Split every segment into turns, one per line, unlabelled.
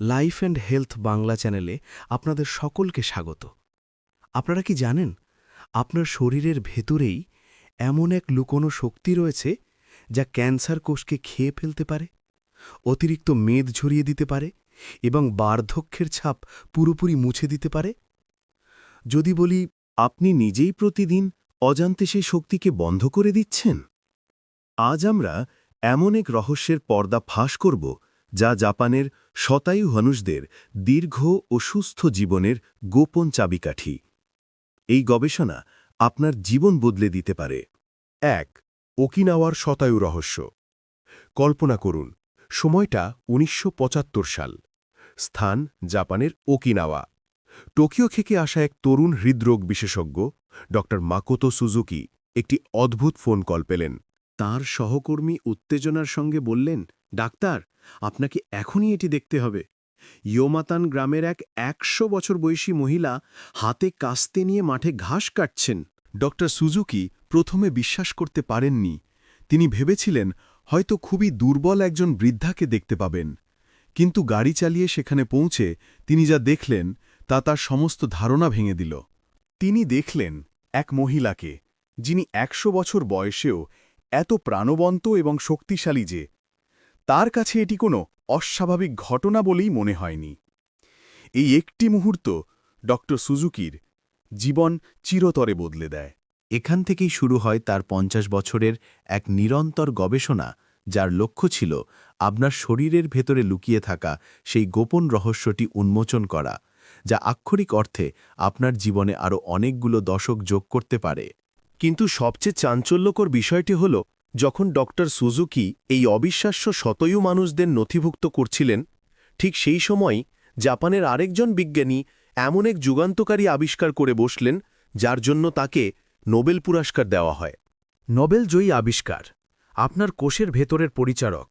Life and health Bangla চ্যানেলে আপনাদের সকলকে স্বাগত। আপনারা কি জানেন, আপনার শরীরের ভেতরেই এমন এক লুকোনো শক্তি রয়েছে যা ক্যান্সার কোষকে খেয়ে ফেলতে পারে, অতিরিক্ত মেদ ঝরিয়ে দিতে পারে এবং বার্ধক্যের ছাপ পুরোপুরি মুছে দিতে পারে?
যদি বলি, আপনি নিজেই প্রতিদিন অজান্তে সেই শক্তিকে বন্ধ করে দিচ্ছেন? আজ আমরা এমন এক রহস্যের পর্দা ফাঁস করব যা জাপানের শতায়ু মানুষদের দীর্ঘ ও সুস্থ জীবনের গোপন চাবিকাঠি। এই গবেষণা আপনার জীবন বদলে দিতে পারে।
এক, ওকিনাওয়ার শতায়ু রহস্য। কল্পনা করুন, সময়টা উনিশশো পঁচাত্তর সাল। স্থান জাপানের ওকিনাওয়া। টোকিও থেকে আসা এক তরুণ হৃদরোগ বিশেষজ্ঞ, ড. মাকোতো সুজুকি, একটি অদ্ভুত ফোন কল পেলেন।
তার সহকর্মী উত্তেজনার সঙ্গে বললেন, ডাক্তার আপনাকে এখনই এটি দেখতে হবে। ইয়োমাতান গ্রামের এক একশো বছর বয়সী মহিলা হাতে কাস্তে নিয়ে মাঠে ঘাস কাটছেন।
ড সুজুকি প্রথমে বিশ্বাস করতে পারেননি। তিনি ভেবেছিলেন, হয়তো খুবই দুর্বল একজন বৃদ্ধাকে দেখতে পাবেন। কিন্তু গাড়ি চালিয়ে সেখানে পৌঁছে তিনি যা দেখলেন, তা তার সমস্ত ধারণা ভেঙে দিল। তিনি দেখলেন এক মহিলাকে, যিনি একশো বছর বয়সেও এত প্রাণবন্ত এবং শক্তিশালী যে তার কাছে এটি কোনো অস্বাভাবিক ঘটনা বলেই মনে হয়নি। এই একটি মুহূর্ত ড সুজুকির জীবন চিরতরে বদলে দেয়।
এখান থেকেই শুরু হয় তার পঞ্চাশ বছরের এক নিরন্তর গবেষণা, যার লক্ষ্য ছিল আপনার শরীরের ভেতরে লুকিয়ে থাকা সেই গোপন রহস্যটি উন্মোচন করা, যা আক্ষরিক অর্থে আপনার জীবনে আরও অনেকগুলো দশক যোগ করতে পারে।
কিন্তু সবচেয়ে চাঞ্চল্যকর বিষয়টি হল যখন ডক্টর সুজুকি এই অবিশ্বাস্য শতয়ু মানুষদের নথিভুক্ত করছিলেন, ঠিক সেই সময় জাপানের আরেকজন বিজ্ঞানী এমন এক যুগান্তকারী আবিষ্কার করে বসলেন, যার জন্য তাকে নোবেল পুরস্কার দেওয়া হয়।
নোবেল জয়ী আবিষ্কার, আপনার কোষের ভেতরের পরিচারক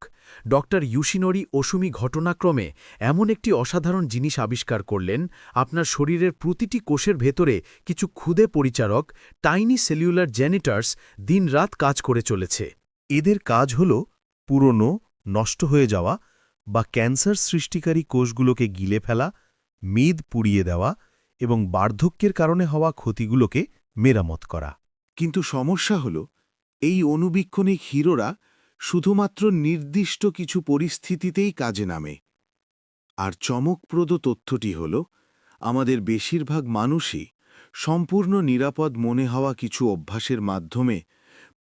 ডক্টর ইউশিনোরি ওসুমি ঘটনাক্রমে এমন একটি অসাধারণ জিনিস আবিষ্কার করলেন, আপনার শরীরের প্রতিটি কোষের ভেতরে কিছু ক্ষুদে পরিচারক টাইনি সেলুলার জেনিটার্স দিনরাত কাজ করে চলেছে।
এদের কাজ হল পুরনো, নষ্ট হয়ে যাওয়া বা ক্যান্সার সৃষ্টিকারী কোষগুলোকে গিলে ফেলা, মেদ পুড়িয়ে দেওয়া এবং বার্ধক্যের কারণে হওয়া ক্ষতিগুলোকে মেরামত করা।
কিন্তু সমস্যা হল, এই অনুবীক্ষণিক হিরোরা শুধুমাত্র নির্দিষ্ট কিছু পরিস্থিতিতেই কাজে নামে। আর চমকপ্রদ তথ্যটি হল, আমাদের বেশিরভাগ মানুষই সম্পূর্ণ নিরাপদ মনে হওয়া কিছু অভ্যাসের মাধ্যমে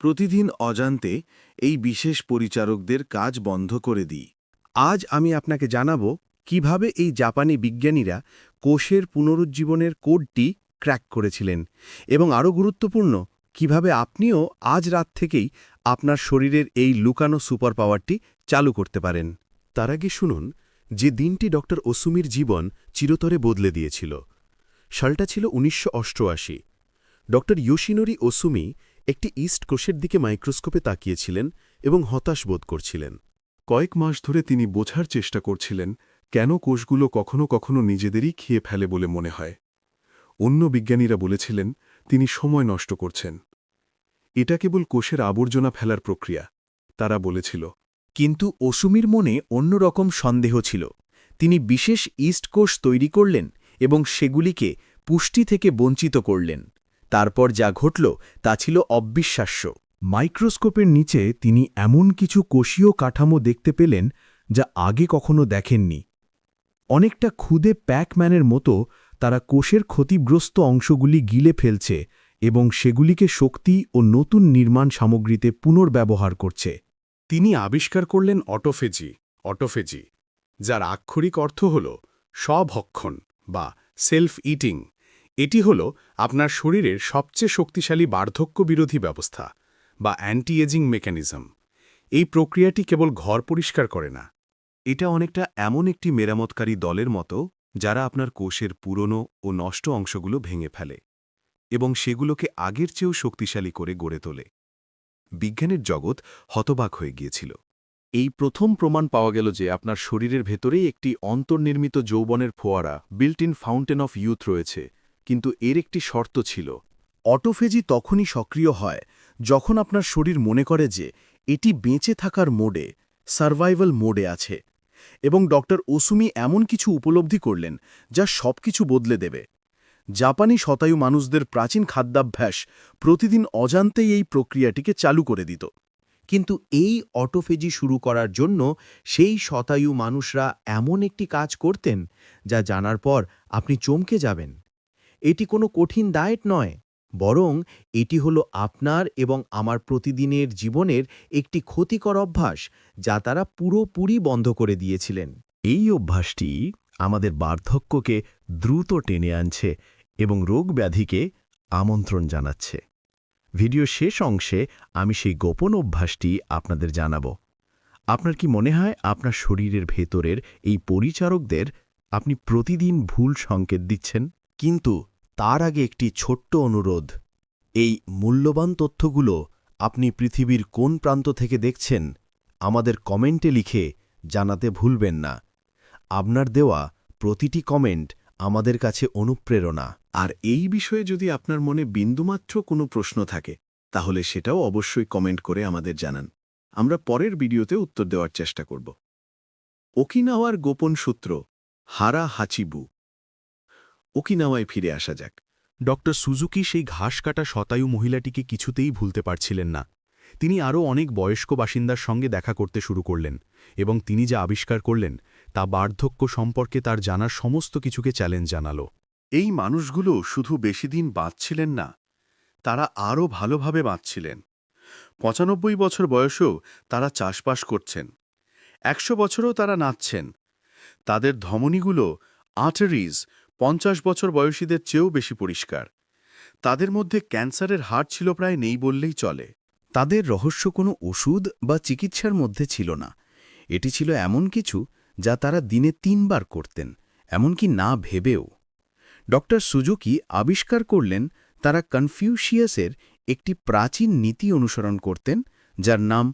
প্রতিদিন অজান্তে এই বিশেষ পরিচারকদের কাজ বন্ধ করে দিই।
আজ আমি আপনাকে জানাব কীভাবে এই জাপানি বিজ্ঞানীরা কোষের পুনরুজ্জীবনের কোডটি ক্র্যাক করেছিলেন এবং আরও গুরুত্বপূর্ণ, কীভাবে আপনিও আজ রাত থেকেই আপনার শরীরের এই লুকানো সুপার পাওয়ারটি চালু করতে পারেন।
তার আগে শুনুন, যে দিনটি ড ওসুমির জীবন চিরতরে বদলে দিয়েছিল। সালটা ছিল উনিশশো অষ্টআশি। ড ইয়োশিনোরি ওসুমি একটি ইস্ট কোষের দিকে মাইক্রোস্কোপে তাকিয়েছিলেন এবং হতাশ বোধ করছিলেন। কয়েক মাস ধরে তিনি বোঝার চেষ্টা করছিলেন, কেন কোষগুলো কখনো কখনো নিজেদেরই খেয়ে ফেলে বলে মনে হয়। অন্য বিজ্ঞানীরা বলেছিলেন, তিনি সময় নষ্ট করছেন। এটা কেবল কোষের আবর্জনা ফেলার প্রক্রিয়া, তারা বলেছিল।
কিন্তু ওসুমির মনে অন্যরকম সন্দেহ ছিল। তিনি বিশেষ ইস্ট কোষ তৈরি করলেন এবং সেগুলিকে পুষ্টি থেকে বঞ্চিত করলেন। তারপর যা ঘটল, তা ছিল অবিশ্বাস্য।
মাইক্রোস্কোপের নিচে তিনি এমন কিছু কোষীয় কাঠামো দেখতে পেলেন যা আগে কখনো দেখেননি। অনেকটা ক্ষুদে প্যাকম্যানের মতো তারা কোষের ক্ষতিগ্রস্ত অংশগুলি গিলে ফেলছে এবং সেগুলিকে শক্তি ও নতুন নির্মাণ সামগ্রীতে পুনর্ব্যবহার করছে।
তিনি আবিষ্কার করলেন অটোফেজি অটোফেজি, যার আক্ষরিক অর্থ হল স্বভক্ষণ বা সেলফ ইটিং এটি হল আপনার শরীরের সবচেয়ে শক্তিশালী বার্ধক্য বিরোধী ব্যবস্থা বা অ্যান্টি এজিং মেকানিজম। এই প্রক্রিয়াটি কেবল ঘর পরিষ্কার করে না। এটা অনেকটা এমন একটি মেরামতকারী দলের মতো, যারা আপনার কোষের পুরনো ও নষ্ট অংশগুলো ভেঙে ফেলে। এবং সেগুলোকে আগের চেয়েও শক্তিশালী করে গড়ে তোলে। বিজ্ঞানের জগৎ হতবাক হয়ে গিয়েছিল। এই প্রথম প্রমাণ পাওয়া গেল যে আপনার শরীরের ভেতরেই একটি অন্তর্নির্মিত যৌবনের ফোয়ারা built in fountain of youth রয়েছে, কিন্তু এর একটি শর্ত ছিল,
অটোফেজি তখনই সক্রিয় হয় যখন আপনার শরীর মনে করে যে এটি বেঁচে থাকার মোডে সার্ভাইভাল মোডে আছে এবং ডক্টর ওসুমি এমন কিছু উপলব্ধি করলেন যা সবকিছু বদলে দেবে। জাপানি শতায়ু মানুষদের প্রাচীন খাদ্যাভ্যাস প্রতিদিন অজান্তেই এই প্রক্রিয়াটিকে চালু করে দিত।
কিন্তু এই অটোফেজি শুরু করার জন্য সেই শতায়ু মানুষরা এমন একটি কাজ করতেন যা জানার পর আপনি চমকে যাবেন। এটি কোনো কঠিন ডায়েট নয়, বরং এটি হলো আপনার এবং আমার প্রতিদিনের জীবনের একটি ক্ষতিকর অভ্যাস যা তারা পুরোপুরি বন্ধ করে দিয়েছিলেন।
এই অভ্যাসটি আমাদের বার্ধক্যকে দ্রুত টেনে আনছে এবং রোগ ব্যাধিকে আমন্ত্রণ জানাচ্ছে। ভিডিও শেষ অংশে আমি সেই গোপন অভ্যাসটি আপনাদের জানাব। আপনার কি মনে হয় আপনার শরীরের ভেতরের এই পরিচারকদের আপনি প্রতিদিন ভুল সংকেত দিচ্ছেন?
কিন্তু তার আগে একটি ছোট্ট অনুরোধ। এই মূল্যবান তথ্যগুলো আপনি পৃথিবীর কোন প্রান্ত থেকে দেখছেন, আমাদের কমেন্টে লিখে জানাতে ভুলবেন না। আপনার দেওয়া প্রতিটি কমেন্ট আমাদের কাছে অনুপ্রেরণা।
আর এই বিষয়ে যদি আপনার মনে বিন্দুমাত্র কোনো প্রশ্ন থাকে, তাহলে সেটাও অবশ্যই কমেন্ট করে আমাদের জানান। আমরা পরের ভিডিওতে উত্তর দেওয়ার চেষ্টা করব। ওকিনাওয়ার গোপন সূত্র, হারা হাচিবু। ওকিনাওয়ায় ফিরে আসা যাক।
ডক্টর সুজুকি সেই ঘাস কাটা শতায়ু মহিলাটিকে কিছুতেই ভুলতে পারছিলেন না। তিনি আরও অনেক বয়স্ক বাসিন্দার সঙ্গে দেখা করতে শুরু করলেন এবং তিনি যা আবিষ্কার করলেন তা বার্ধক্য সম্পর্কে তার জানার সমস্ত কিছুকে চ্যালেঞ্জ জানালো।
এই মানুষগুলো শুধু বেশি দিন বাঁচছিলেন না, তারা আরও ভালোভাবে বাঁচছিলেন। পঁচানব্বই বছর বয়সেও তারা চাষবাস করছেন। একশো বছরও তারা নাচছেন। তাদের ধমনীগুলো আর্টারিজ পঞ্চাশ বছর বয়সীদের চেয়েও বেশি পরিষ্কার। তাদের মধ্যে ক্যান্সারের হার ছিল প্রায় নেই বললেই চলে। তাদের রহস্য কোনো ওষুধ বা চিকিৎসার মধ্যে ছিল না। এটি ছিল এমন কিছু যা তারা দিনে তিনবার করতেন, এমনকি না ভেবেও। ডক্টর সুজুকি আবিষ্কার করলেন তারা কনফিউশিয়াসের একটি প্রাচীন নীতি অনুসরণ করতেন, যার নাম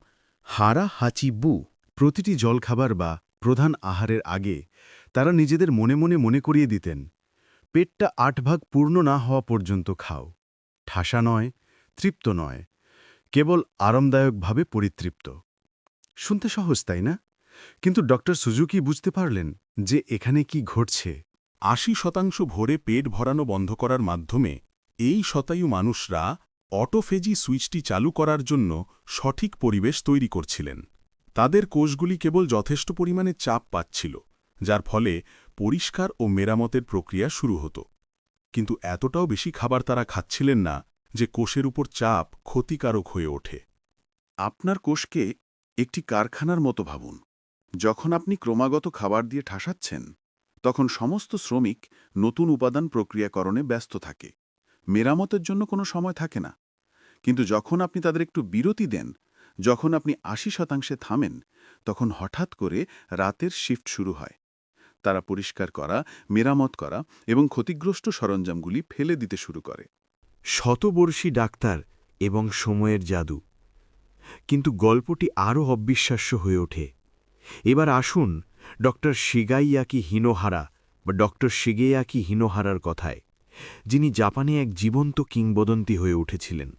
হারা হাচি বু প্রতিটি জলখাবার বা প্রধান আহারের আগে তারা নিজেদের মনে মনে মনে করিয়ে দিতেন, পেটটা আট ভাগ পূর্ণ না হওয়া পর্যন্ত খাও। ঠাসা নয়, তৃপ্ত নয়। কেবল আরামদায়কভাবে পরিতৃপ্ত। শুনতে সহজ, তাই না? কিন্তু ডক্টর সুজুকি বুঝতে পারলেন যে এখানে কি ঘটছে।
আশি শতাংশ ভরে পেট ভরানো বন্ধ করার মাধ্যমে এই শতায়ু মানুষরা অটোফেজি সুইচটি চালু করার জন্য সঠিক পরিবেশ তৈরি করছিলেন। তাদের কোষগুলি কেবল যথেষ্ট পরিমাণে চাপ পাচ্ছিল, যার ফলে পরিষ্কার ও মেরামতের প্রক্রিয়া শুরু হতো। কিন্তু এতটাও বেশি খাবার তারা খাচ্ছিলেন না যে কোষের উপর চাপ ক্ষতিকারক হয়ে ওঠে।
আপনার কোষকে একটি কারখানার মতো ভাবুন। যখন আপনি ক্রমাগত খাবার দিয়ে ঠাসাচ্ছেন, তখন সমস্ত শ্রমিক নতুন উপাদান প্রক্রিয়াকরণে ব্যস্ত থাকে। মেরামতের জন্য কোনো সময় থাকে না। কিন্তু যখন আপনি তাদের একটু বিরতি দেন, যখন আপনি আশি শতাংশে থামেন, তখন হঠাৎ করে রাতের শিফট শুরু হয়। তারা পরিষ্কার করা, মেরামত করা এবং ক্ষতিগ্রস্ত সরঞ্জামগুলি ফেলে দিতে শুরু করে।
শতবর্ষী ডাক্তার এবং সময়ের জাদু। কিন্তু গল্পটি আরও অবিশ্বাস্য হয়ে ওঠে। এবার আসুন ডক্টর শিগাইয়াকি হিনোহারা বা ডক্টর শিগেয়াকি হিনোহারার কথায় যিনি জাপানে এক জীবন্ত কিংবদন্তি হয়ে উঠেছিলেন।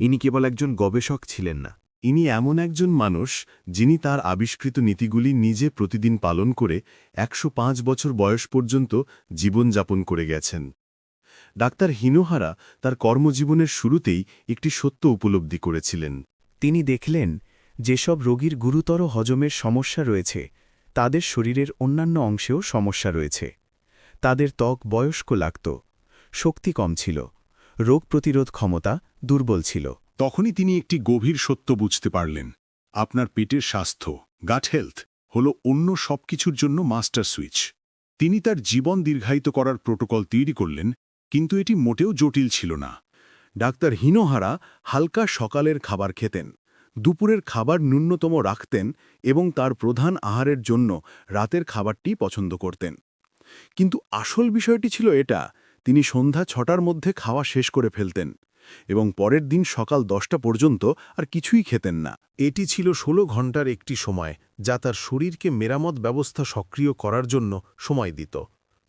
ইনি কেবল একজন গবেষক ছিলেন না।
ইনি এমন একজন মানুষ যিনি তার আবিষ্কৃত নীতিগুলি নিজে প্রতিদিন পালন করে একশো পাঁচ বছর বয়স পর্যন্ত জীবনযাপন করে গেছেন। ডাক্তার হিনোহারা তার কর্মজীবনের শুরুতেই একটি সত্য উপলব্ধি করেছিলেন।
তিনি দেখলেন যেসব রোগীর গুরুতর হজমের সমস্যা রয়েছে, তাদের শরীরের অন্যান্য অংশেও সমস্যা রয়েছে। তাদের ত্বক বয়স্ক লাগত, শক্তি কম ছিল, রোগ প্রতিরোধ ক্ষমতা দুর্বল ছিল।
তখনই তিনি একটি গভীর সত্য বুঝতে পারলেন। আপনার পেটের স্বাস্থ্য গাট হেলথ হল অন্য সবকিছুর জন্য মাস্টার সুইচ। তিনি তার জীবন দীর্ঘায়িত করার প্রোটোকল তৈরি করলেন, কিন্তু এটি মোটেও জটিল ছিল না।
ডাক্তার হিনোহারা হালকা সকালের খাবার খেতেন। দুপুরের খাবার ন্যূনতম রাখতেন এবং তার প্রধান আহারের জন্য রাতের খাবারটি পছন্দ করতেন। কিন্তু আসল বিষয়টি ছিল এটা, তিনি সন্ধ্যা ছটার মধ্যে খাওয়া শেষ করে ফেলতেন এবং পরের দিন সকাল দশটা পর্যন্ত আর কিছুই খেতেন না।
এটি ছিল ১৬ ঘণ্টার একটি সময় যা তার শরীরকে মেরামত ব্যবস্থা সক্রিয় করার জন্য সময় দিত।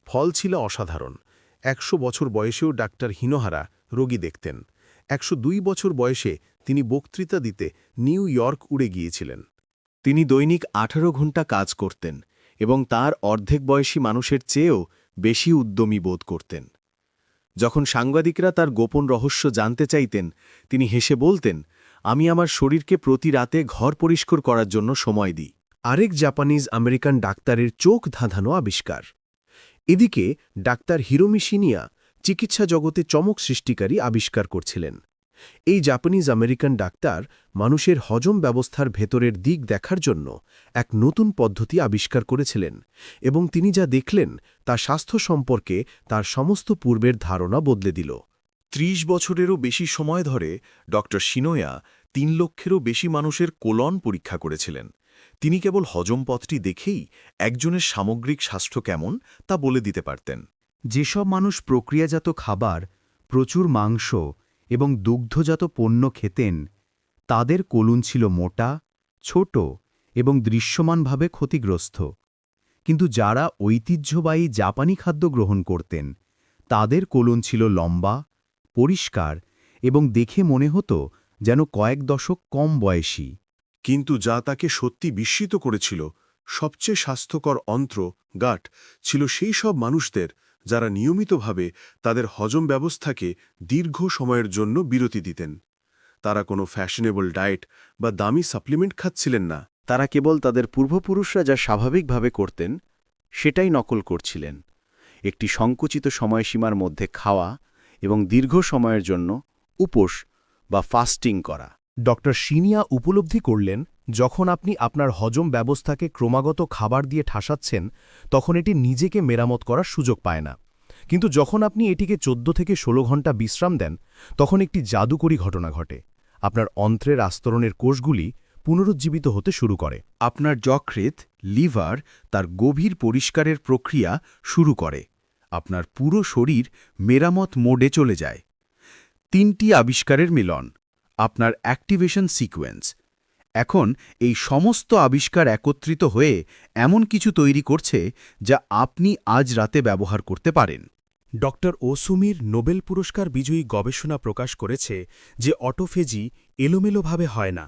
ফল ছিল অসাধারণ। একশো বছর বয়সেও ডাক্তার হিনোহারা রোগী দেখতেন। একশো দুই বছর বয়সে তিনি বক্তৃতা দিতে নিউ ইয়র্ক উড়ে গিয়েছিলেন।
তিনি দৈনিক আঠারো ঘণ্টা কাজ করতেন এবং তার অর্ধেক বয়সী মানুষের চেয়েও বেশি উদ্যমী বোধ করতেন। যখন সাংবাদিকরা তার গোপন রহস্য জানতে চাইতেন, তিনি হেসে বলতেন, আমি আমার শরীরকে প্রতি রাতে ঘর পরিষ্কার করার জন্য সময় দিই। আরেক জাপানিজ আমেরিকান ডাক্তারের চোখ ধাঁধানো আবিষ্কার। এদিকে ডাক্তার হিরোমি শিনিয়া চিকিৎসা জগতে চমক সৃষ্টিকারী আবিষ্কার করছিলেন। এই জাপানিজ আমেরিকান ডাক্তার মানুষের হজম ব্যবস্থার ভেতরের দিক দেখার জন্য এক নতুন পদ্ধতি আবিষ্কার করেছিলেন এবং তিনি যা দেখলেন তা স্বাস্থ্য সম্পর্কে তার সমস্ত পূর্বের ধারণা বদলে দিল। ত্রিশ বছরেরও বেশি সময় ধরে ড. সিনোয়া তিন লক্ষেরও বেশি মানুষের কোলন পরীক্ষা করেছিলেন। তিনি কেবল হজম পথটি দেখেই একজনের সামগ্রিক স্বাস্থ্য কেমন তা বলে দিতে পারতেন।
যেসব মানুষ প্রক্রিয়াজাত খাবার, প্রচুর মাংস এবং দুগ্ধজাত পণ্য খেতেন, তাদের কোলুন ছিল মোটা, ছোট এবং দৃশ্যমানভাবে ক্ষতিগ্রস্ত। কিন্তু যারা ঐতিহ্যবাহী জাপানি খাদ্য গ্রহণ করতেন, তাদের কোলন ছিল লম্বা, পরিষ্কার এবং দেখে মনে হতো যেন কয়েক দশক কম বয়সী।
কিন্তু যা তাকে সত্যি বিস্মিত করেছিল, সবচেয়ে স্বাস্থ্যকর অন্ত্র, গাট, ছিল সেই সব মানুষদের যারা নিয়মিতভাবে তাদের হজম ব্যবস্থাকে দীর্ঘ সময়ের জন্য বিরতি দিতেন। তারা কোনো ফ্যাশনেবল ডায়েট বা দামি সাপ্লিমেন্ট খাচ্ছিলেন না।
তারা কেবল তাদের পূর্বপুরুষরা যা স্বাভাবিকভাবে করতেন সেটাই নকল করছিলেন। একটি সংকুচিত সময়সীমার মধ্যে খাওয়া এবং দীর্ঘ সময়ের জন্য উপোস বা ফাস্টিং করা।
ডক্টর সিনিয়া উপলব্ধি করলেন যখন আপনি আপনার হজম ব্যবস্থাকে ক্রমাগত খাবার দিয়ে ঠাসাচ্ছেন, তখন এটি নিজেকে মেরামত করার সুযোগ পায় না। কিন্তু যখন আপনি এটিকে চোদ্দ থেকে ১৬ ঘণ্টা বিশ্রাম দেন, তখন একটি জাদুকরী ঘটনা ঘটে। আপনার অন্ত্রের আস্তরণের কোষগুলি পুনরুজ্জীবিত হতে শুরু করে।
আপনার যকৃত লিভার, তার গভীর পরিষ্কারের প্রক্রিয়া শুরু করে। আপনার পুরো শরীর মেরামত মোডে চলে যায়। তিনটি আবিষ্কারের মিলন। আপনার অ্যাক্টিভেশন সিকোয়েন্স। এখন এই সমস্ত আবিষ্কার একত্রিত হয়ে এমন কিছু তৈরি করছে যা আপনি আজ রাতে ব্যবহার করতে পারেন।
ডক্টর ওসুমির নোবেল পুরস্কার বিজয়ী গবেষণা প্রকাশ করেছে যে অটোফেজি এলোমেলোভাবে হয় না।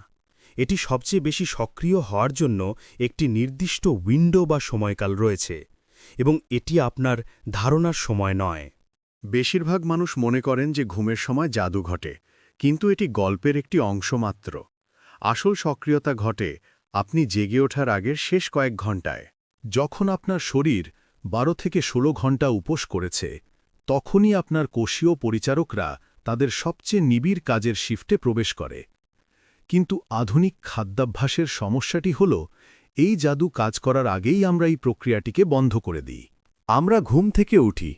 এটি সবচেয়ে বেশি সক্রিয় হওয়ার জন্য একটি নির্দিষ্ট উইন্ডো বা সময়কাল রয়েছে এবং এটি আপনার ধারণার সময় নয়।
বেশিরভাগ মানুষ মনে করেন যে ঘুমের সময় জাদু ঘটে কিন্তু এটি গল্পের একটি অংশ মাত্র। আসল সক্রিয়তা ঘটে আপনি জেগে ওঠার আগের শেষ কয়েক ঘন্টায় যখন আপনার শরীর বারো থেকে ১৬ ঘণ্টা উপোস করেছে, তখনই আপনার কোষীয় পরিচারকরা তাদের সবচেয়ে নিবিড় কাজের শিফটে প্রবেশ করে। কিন্তু আধুনিক খাদ্যাভ্যাসের সমস্যাটি হল, এই জাদু কাজ করার আগেই আমরা এই প্রক্রিয়াটিকে বন্ধ করে দিই। আমরা ঘুম থেকে উঠি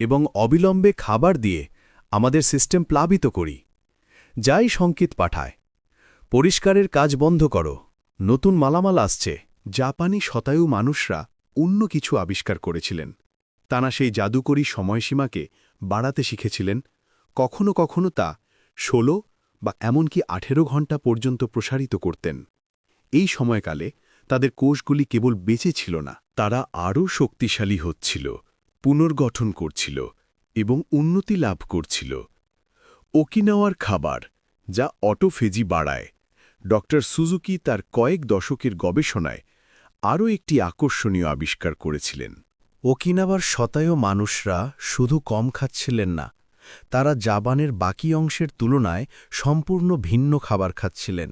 এবং অবিলম্বে খাবার দিয়ে আমাদের সিস্টেম প্লাবিত করি যাই সংকেত পাঠায়। পরিষ্কারের কাজ বন্ধ করো। নতুন মালামাল আসছে। জাপানি শতায়ু মানুষরা অন্য কিছু আবিষ্কার করেছিলেন। তারা সেই জাদুকরী সময়সীমাকে বাড়াতে শিখেছিলেন। কখনো কখনো তা ১৬ বা এমনকি আঠেরো ঘণ্টা পর্যন্ত প্রসারিত করতেন। এই সময়কালে তাদের কোষগুলি কেবল বেঁচে ছিল না, তারা আরও শক্তিশালী হচ্ছিল, পুনর্গঠন করছিল এবং উন্নতি লাভ করছিল। ওকিনাওয়ার খাবার, যা অটোফেজি বাড়ায় ড সুজুকি তার কয়েক দশকের গবেষণায় আরও একটি আকর্ষণীয় আবিষ্কার করেছিলেন।
ওকিনাবার শতায়ু মানুষরা শুধু কম খাচ্ছিলেন না, তারা জাবানের বাকি অংশের তুলনায় সম্পূর্ণ ভিন্ন খাবার খাচ্ছিলেন,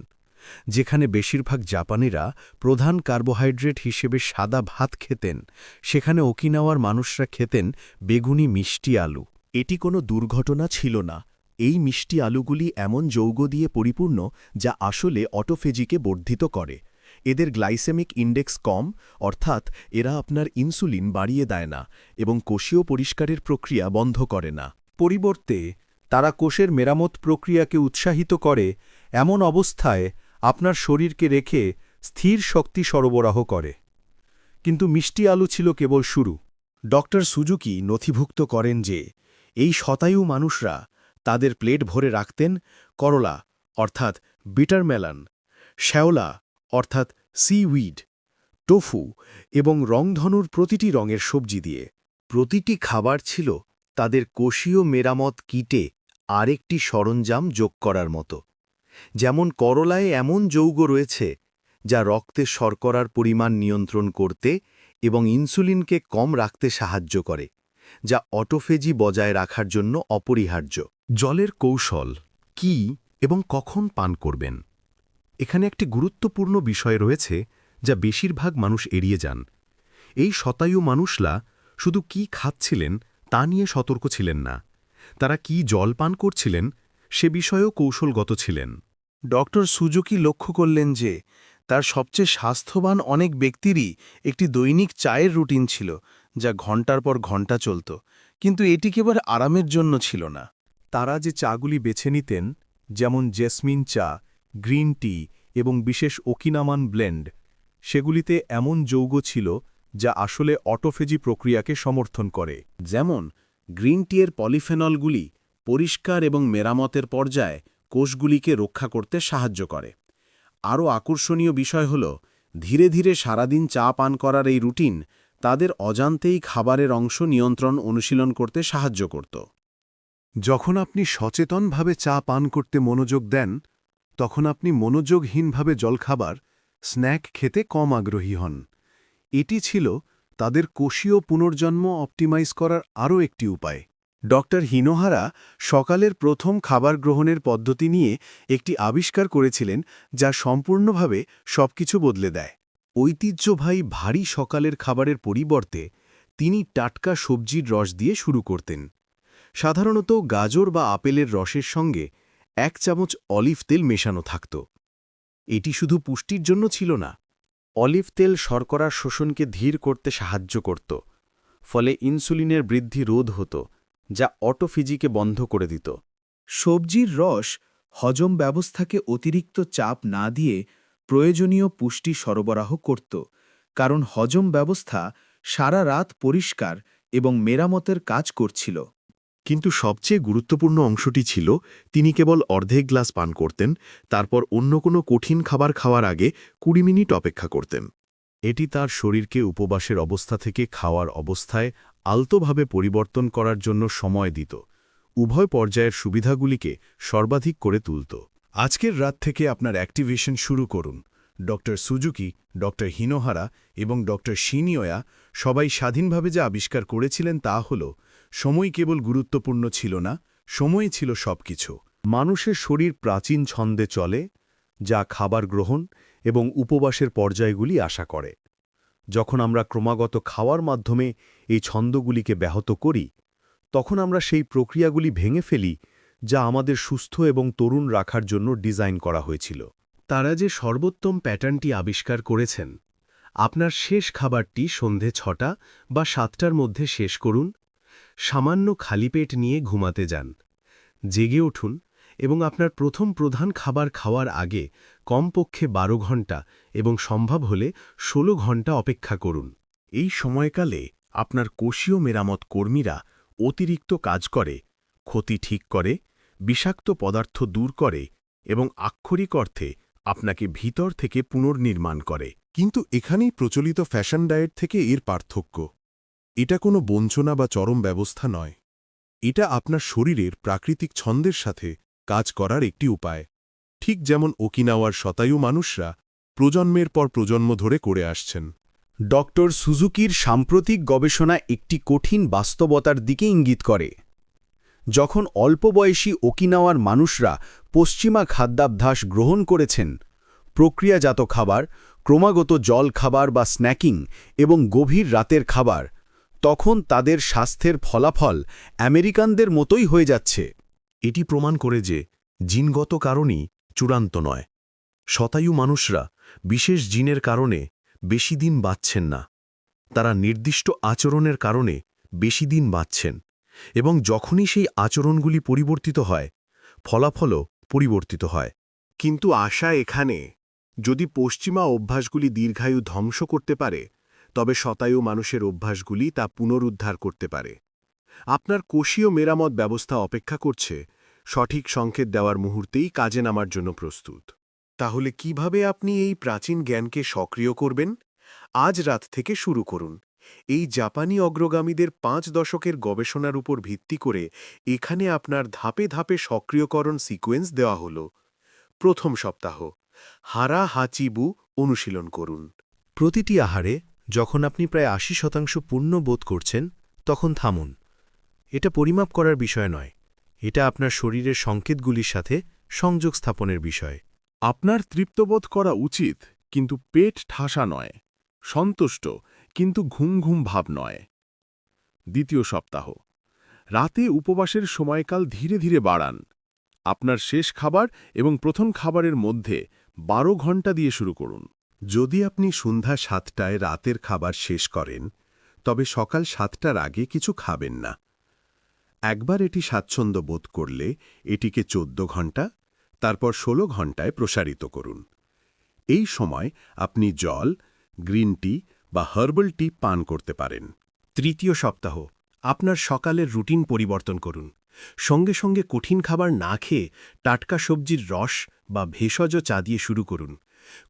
যেখানে বেশিরভাগ জাপানিরা প্রধান কার্বোহাইড্রেট হিসেবে সাদা ভাত খেতেন, সেখানে ওকিনাওয়ার মানুষরা খেতেন বেগুনি মিষ্টি আলু। এটি কোনো দুর্ঘটনা ছিল না। এই মিষ্টি আলুগুলি এমন যৌগ দিয়ে পরিপূর্ণ যা আসলে অটোফেজিকে বর্ধিত করে। এদের গ্লাইসেমিক ইন্ডেক্স কম, অর্থাৎ এরা আপনার ইনসুলিন বাড়িয়ে দেয় না এবং কোষীয় পরিষ্কারের প্রক্রিয়া বন্ধ করে না। পরিবর্তে, তারা কোষের মেরামত প্রক্রিয়াকে উৎসাহিত করে, এমন অবস্থায় আপনার শরীরকে রেখে স্থির শক্তি সরবরাহ করে। কিন্তু মিষ্টি আলু ছিল কেবল শুরু। ডক্টর সুজুকি নথিভুক্ত করেন যে, এই শতায়ু মানুষরা তাদের প্লেট ভরে রাখতেন করলা, অর্থাৎ বিটারমেলান শ্যাওলা, অর্থাৎ সিউইড টোফু এবং রংধনুর প্রতিটি রঙের সবজি দিয়ে। প্রতিটি খাবার ছিল তাদের কোষীয় মেরামত কিটে আরেকটি সরঞ্জাম যোগ করার মতো। যেমন করলায় এমন যৌগ রয়েছে
যা রক্তে শর্করার পরিমাণ নিয়ন্ত্রণ করতে এবং ইনসুলিনকে কম রাখতে সাহায্য করে, যা অটোফেজি বজায় রাখার জন্য অপরিহার্য। জলের কৌশল, কি এবং কখন পান করবেন? এখানে একটি গুরুত্বপূর্ণ বিষয় রয়েছে যা বেশিরভাগ মানুষ এড়িয়ে যান। এই শতায়ু মানুষলা শুধু কি খাচ্ছিলেন তা নিয়ে সতর্ক ছিলেন না। তারা কি জল পান করছিলেন সে বিষয়েও কৌশলগত ছিলেন।
ডক্টর সুজুকি লক্ষ্য করলেন যে, তার সবচেয়ে স্বাস্থ্যবান অনেক ব্যক্তিরই একটি দৈনিক চায়ের রুটিন ছিল, যা ঘণ্টার পর ঘণ্টা চলত, কিন্তু এটি কেবল আরামের জন্য ছিল না।
তারা যে চাগুলি বেছে নিতেন, যেমন জেসমিন চা, গ্রিন টি এবং বিশেষ ওকিনামান ব্লেন্ড, সেগুলিতে এমন যৌগ ছিল যা আসলে অটোফেজি প্রক্রিয়াকে সমর্থন করে।
যেমন, গ্রিন টিয়ের পলিফেনলগুলি পরিষ্কার এবং মেরামতের পর্যায়ে কোষগুলিকে রক্ষা করতে সাহায্য করে। আরও আকর্ষণীয় বিষয় হল, ধীরে ধীরে সারাদিন চা পান করার এই রুটিন তাদের অজান্তেই খাবারের অংশ নিয়ন্ত্রণ অনুশীলন করতে সাহায্য করত।
যখন আপনি সচেতনভাবে চা পান করতে মনোযোগ দেন, তখন আপনি মনোযোগহীনভাবে জলখাবার, স্ন্যাক খেতে কম আগ্রহী হন। এটি ছিল তাদের কোষীয় পুনর্জন্ম অপটিমাইজ করার আরও একটি উপায়। ডক্টর হিনোহারা সকালের প্রথম খাবার গ্রহণের পদ্ধতি নিয়ে একটি আবিষ্কার করেছিলেন যা সম্পূর্ণভাবে সবকিছু বদলে দেয়। ঐতিহ্যবাহী ভারী সকালের খাবারের পরিবর্তে তিনি টাটকা সবজির রস দিয়ে শুরু করতেন। সাধারণত গাজর বা আপেলের রসের সঙ্গে এক চামচ অলিভ তেল মেশানো থাকত। এটি শুধু পুষ্টির জন্য ছিল না,
অলিভ তেল শর্করার শোষণকে ধীর করতে সাহায্য করত, ফলে ইনসুলিনের বৃদ্ধি রোধ হতো, যা অটোফিজিকে বন্ধ করে দিত।
সবজির রস হজম ব্যবস্থাকে অতিরিক্ত চাপ না দিয়ে প্রয়োজনীয় পুষ্টি সরবরাহ করত, কারণ হজম ব্যবস্থা সারা রাত পরিষ্কার এবং মেরামতের কাজ করছিল।
কিন্তু সবচেয়ে গুরুত্বপূর্ণ অংশটি ছিল, তিনি কেবল অর্ধেক গ্লাস পান করতেন, তারপর অন্য কোনো কঠিন খাবার খাওয়ার আগে কুড়ি মিনিট অপেক্ষা করতেন।
এটি তার শরীরকে উপবাসের অবস্থা থেকে খাওয়ার অবস্থায় আলতোভাবে পরিবর্তন করার জন্য সময় দিত, উভয় পর্যায়ের সুবিধাগুলিকে সর্বাধিক করে তুলত। আজকের রাত থেকে আপনার অ্যাক্টিভেশন শুরু করুন। ড সুজুকি ড হিনোহারা এবং ড শিনিওয়া সবাই স্বাধীনভাবে যা আবিষ্কার করেছিলেন তা হল সময় কেবল গুরুত্বপূর্ণ ছিল না, সময় ছিল সবকিছু। মানুষের শরীর প্রাচীন ছন্দে চলে, যা খাবার গ্রহণ এবং উপবাসের পর্যায়গুলি আশা করে। যখন আমরা ক্রমাগত খাওয়ার মাধ্যমে এই ছন্দগুলিকে ব্যাহত করি, তখন আমরা সেই প্রক্রিয়াগুলি ভেঙে ফেলি, যা আমাদের সুস্থ এবং তরুণ রাখার জন্য ডিজাইন করা হয়েছিল।
তারা যে সর্বোত্তম প্যাটার্নটি আবিষ্কার করেছেন, আপনার শেষ খাবারটি সন্ধে ছটা বা সাতটার মধ্যে শেষ করুন সামান্য খালি পেট নিয়ে ঘুমাতে যান। জেগে উঠুন এবং আপনার প্রথম প্রধান খাবার খাওয়ার আগে কমপক্ষে বারো ঘণ্টা এবং সম্ভব হলে ১৬ ঘণ্টা অপেক্ষা করুন। এই সময়কালে আপনার কোষীয় মেরামত কর্মীরা অতিরিক্ত কাজ করে, ক্ষতি ঠিক করে, বিষাক্ত পদার্থ দূর করে এবং আক্ষরিক অর্থে আপনাকে ভিতর থেকে পুনর্নির্মাণ করে।
কিন্তু এখানেই প্রচলিত ফ্যাশন ডায়েট থেকে এর পার্থক্য। এটা কোনো বঞ্চনা বা চরম ব্যবস্থা নয়। এটা আপনার শরীরের প্রাকৃতিক ছন্দের সাথে কাজ করার একটি উপায়। ঠিক যেমন ওকিনাওয়ার শতায়ু মানুষরা প্রজন্মের পর প্রজন্ম ধরে করে আসছেন।
ডক্টর সুজুকির সাম্প্রতিক গবেষণা একটি কঠিন বাস্তবতার দিকে ইঙ্গিত করে। যখন অল্প বয়সী ওকিনাওয়ার মানুষরা পশ্চিমা খাদ্যাভ্যাস গ্রহণ করেছেন, প্রক্রিয়াজাত খাবার, ক্রমাগত জল খাবার বা স্ন্যাকিং এবং গভীর রাতের খাবার তখন তাদের স্বাস্থ্যের ফলাফল আমেরিকানদের মতোই হয়ে যাচ্ছে।
এটি প্রমাণ করে যে জিনগত কারণই চূড়ান্ত নয়। শতায়ু মানুষরা বিশেষ জিনের কারণে বেশি দিন বাঁচছেন না। তারা নির্দিষ্ট আচরণের কারণে বেশি দিন বাঁচছেন এবং যখনই সেই আচরণগুলি পরিবর্তিত হয়, ফলাফলও পরিবর্তিত হয়। কিন্তু আশা এখানে, যদি পশ্চিমা অভ্যাসগুলি দীর্ঘায়ু ধ্বংস করতে পারে তবে শতায়ু মানুষের অভ্যাসগুলি তা পুনরুদ্ধার করতে পারে। আপনার কোষীয় মেরামত ব্যবস্থা অপেক্ষা করছে, সঠিক সংকেত দেওয়ার মুহূর্তেই কাজে নামার জন্য প্রস্তুত। তাহলে কীভাবে আপনি এই প্রাচীন জ্ঞানকে সক্রিয় করবেন? আজ রাত থেকে শুরু করুন। এই জাপানি অগ্রগামীদের পাঁচ দশকের গবেষণার উপর ভিত্তি করে এখানে আপনার ধাপে ধাপে সক্রিয়করণ সিকোয়েন্স দেওয়া হল। প্রথম সপ্তাহ হারা হাচিবু অনুশীলন করুন।
প্রতিটি আহারে যখন আপনি প্রায় আশি শতাংশ পূর্ণ বোধ করছেন, তখন থামুন। এটা পরিমাপ করার বিষয় নয়। এটা আপনার শরীরের সংকেতগুলির সাথে সংযোগ স্থাপনের বিষয়।
আপনার তৃপ্তবোধ করা উচিত, কিন্তু পেট ঠাসা নয়, সন্তুষ্ট, কিন্তু ঘুম ঘুম ভাব নয়। দ্বিতীয় সপ্তাহ। রাতে উপবাসের সময়কাল ধীরে ধীরে বাড়ান। আপনার শেষ খাবার এবং প্রথম খাবারের মধ্যে বারো ঘণ্টা দিয়ে শুরু করুন।
যদি আপনি সন্ধ্যা সাতটায় রাতের খাবার শেষ করেন, তবে সকাল সাতটার আগে কিছু খাবেন না। একবার এটি স্বাচ্ছন্দ্য বোধ করলে এটিকে চোদ্দ ঘণ্টা তারপর ১৬ ঘন্টায় প্রসারিত করুন। এই সময় আপনি জল, গ্রিন টি বা হার্বাল টি পান করতে পারেন।
তৃতীয় সপ্তাহ, আপনার সকালের রুটিন পরিবর্তন করুন। সঙ্গে সঙ্গে কঠিন খাবার না খেয়ে টাটকা সবজির রস বা ভেষজ চা দিয়ে শুরু করুন।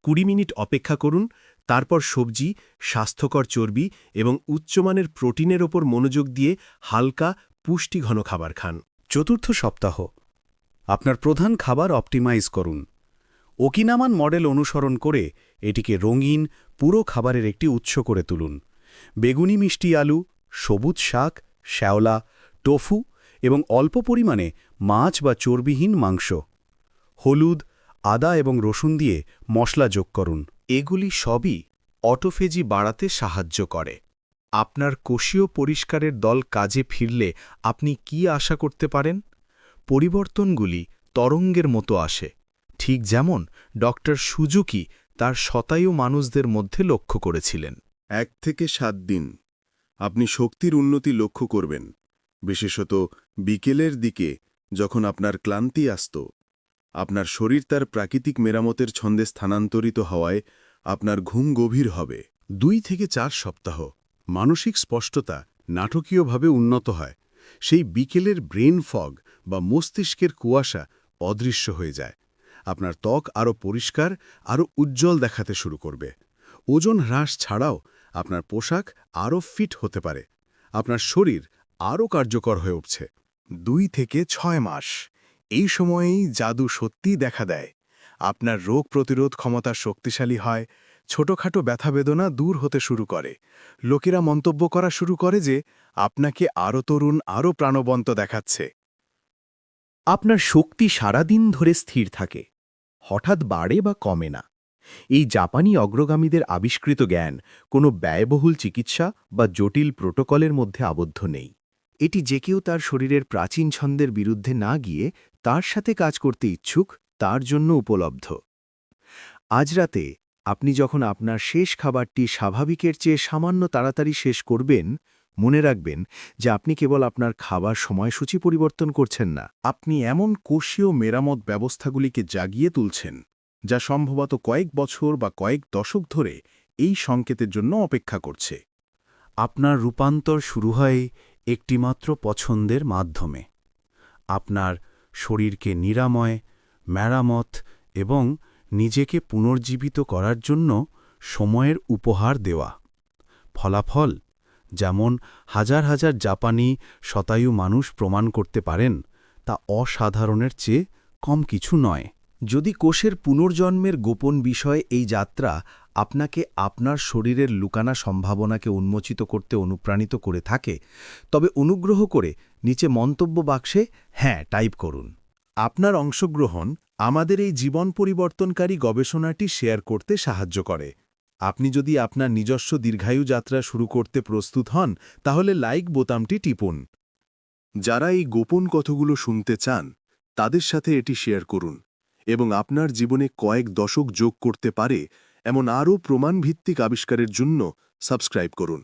কুড়ি মিনিট অপেক্ষা করুন, তারপর সবজি, স্বাস্থ্যকর চর্বি এবং উচ্চমানের প্রোটিনের ওপর মনোযোগ দিয়ে হালকা, পুষ্টিঘন খাবার খান।
চতুর্থ সপ্তাহ। আপনার প্রধান খাবার অপটিমাইজ করুন। ওকিনামান মডেল অনুসরণ করে এটিকে রঙিন, পুরো খাবারের একটি উৎস করে তুলুন। বেগুনি মিষ্টি আলু, সবুজ শাক, শ্যাওলা, টোফু এবং অল্প পরিমাণে মাছ বা চর্বিহীন মাংস। হলুদ আদা এবং রসুন দিয়ে মশলা যোগ করুন।
এগুলি সবই অটোফেজি বাড়াতে সাহায্য করে। আপনার কোষীয় পরিষ্কারের দল কাজে ফিরলে আপনি কি আশা করতে পারেন? পরিবর্তনগুলি তরঙ্গের মতো আসে। ঠিক যেমন ডক্টর সুজুকি তার শতায়ু মানুষদের মধ্যে লক্ষ্য করেছিলেন।
এক থেকে সাত দিন। আপনি শক্তির উন্নতি লক্ষ্য করবেন। বিশেষত বিকেলের দিকে যখন আপনার ক্লান্তি আসত। আপনার শরীর তার প্রাকৃতিক মেরামতের ছন্দে স্থানান্তরিত হওয়ায় আপনার ঘুম গভীর হবে।
দুই থেকে চার সপ্তাহ। মানসিক স্পষ্টতা নাটকীয়ভাবে উন্নত হয়। সেই বিকেলের ব্রেন ফগ বা মস্তিষ্কের কুয়াশা অদৃশ্য হয়ে যায়। আপনার ত্বক আরও পরিষ্কার, আরও উজ্জ্বল দেখাতে শুরু করবে। ওজন হ্রাস ছাড়াও আপনার পোশাক আরও ফিট হতে পারে। আপনার শরীর আরও কার্যকর হয়ে উঠছে।
দুই থেকে ছয় মাস। এই সময়েই জাদু সত্যিই দেখা দেয়। আপনার রোগ প্রতিরোধ ক্ষমতা শক্তিশালী হয়, ছোটখাটো ব্যথাবেদনা দূর হতে শুরু করে। লোকেরা মন্তব্য করা শুরু করে যে, আপনাকে আরও তরুণ আরও প্রাণবন্ত দেখাচ্ছে।
আপনার শক্তি সারাদিন ধরে স্থির থাকে, হঠাৎ বাড়ে বা কমে না। এই জাপানি অগ্রগামীদের আবিষ্কৃত জ্ঞান কোনো ব্যয়বহুল চিকিৎসা বা জটিল প্রোটোকলের মধ্যে আবদ্ধ নেই। এটি যে কেউ তার শরীরের প্রাচীন ছন্দের বিরুদ্ধে না গিয়ে তার সাথে কাজ করতে ইচ্ছুক, তার জন্য উপলব্ধ। আজ রাতে আপনি যখন আপনার শেষ খাবারটি স্বাভাবিকের চেয়ে সামান্য তাড়াতাড়ি শেষ করবেন, মনে রাখবেন যে আপনি কেবল আপনার খাবার সময়সূচি পরিবর্তন করছেন না,
আপনি এমন কোষীয় মেরামত ব্যবস্থাগুলিকে জাগিয়ে তুলছেন, যা সম্ভবত কয়েক বছর বা কয়েক দশক ধরে এই সংকেতের জন্য অপেক্ষা করছে। আপনার রূপান্তর শুরু হয় একটিমাত্র পছন্দের মাধ্যমে। আপনার শরীরকে নিরাময়, মেরামত এবং নিজেকে পুনর্জীবিত করার জন্য সময়ের উপহার দেওয়া। ফলাফল, যেমন হাজার হাজার জাপানি শতায়ু মানুষ প্রমাণ করতে পারেন, তা অসাধারণের চেয়ে কম কিছু নয়।
যদি কোষের পুনর্জন্মের গোপন বিষয় এই যাত্রা আপনাকে আপনার শরীরের লুকানা সম্ভাবনাকে উন্মোচিত করতে অনুপ্রাণিত করে থাকে, তবে অনুগ্রহ করে নিচে মন্তব্য বাক্সে হ্যাঁ টাইপ করুন।
আপনার অংশগ্রহণ আমাদের এই জীবন পরিবর্তনকারী গবেষণাটি শেয়ার করতে সাহায্য করে। আপনি যদি আপনার নিজস্ব দীর্ঘায়ু যাত্রা শুরু করতে প্রস্তুত হন, তাহলে লাইক বোতামটি টিপুন।
যারা এই গোপন কথাগুলো শুনতে চান, তাদের সাথে এটি শেয়ার করুন এবং আপনার জীবনে কয়েক দশক যোগ করতে পারে এমন আরও প্রমাণভিত্তিক আবিষ্কারের জন্য সাবস্ক্রাইব করুন।